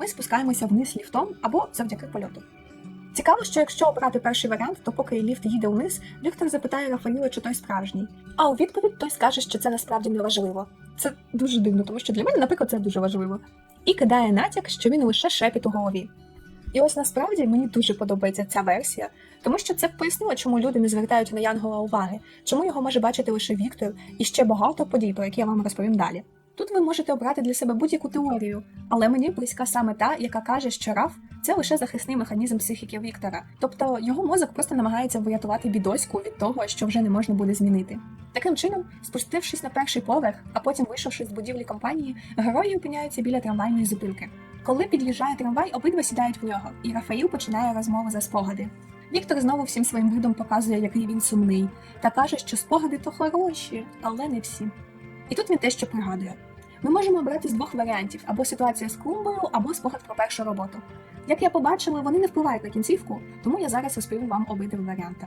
ми спускаємося вниз ліфтом або завдяки польоту. Цікаво, що якщо обрати перший варіант, то поки ліфт їде вниз, Віктор запитає Рафаїла, чи той справжній. А у відповідь той скаже, що це насправді не важливо. Це дуже дивно, тому що для мене, наприклад, це дуже важливо. І кидає натяк, що він лише шепіт у голові. І ось насправді мені дуже подобається ця версія, тому що це пояснило, чому люди не звертають на Янгола уваги, чому його може бачити лише Віктор, і ще багато подій, про які я вам розповім далі. Ви можете обрати для себе будь-яку теорію, але мені близька саме та, яка каже, що Раф це лише захисний механізм психіки Віктора, тобто його мозок просто намагається врятувати бідоську від того, що вже не можна буде змінити. Таким чином, спустившись на перший поверх, а потім вийшовши з будівлі компанії, герої опиняються біля трамвайної зупинки. Коли під'їжджає трамвай, обидва сідають в нього, і Рафаїл починає розмову за спогади. Віктор знову всім своїм видом показує, який він сумний, та каже, що спогади то хороші, але не всі. І тут він те, що пригадує. Ми можемо обрати з двох варіантів: або ситуація з клумбою, або спогад про першу роботу. Як я побачила, вони не впливають на кінцівку, тому я зараз розповім вам обидва варіанти.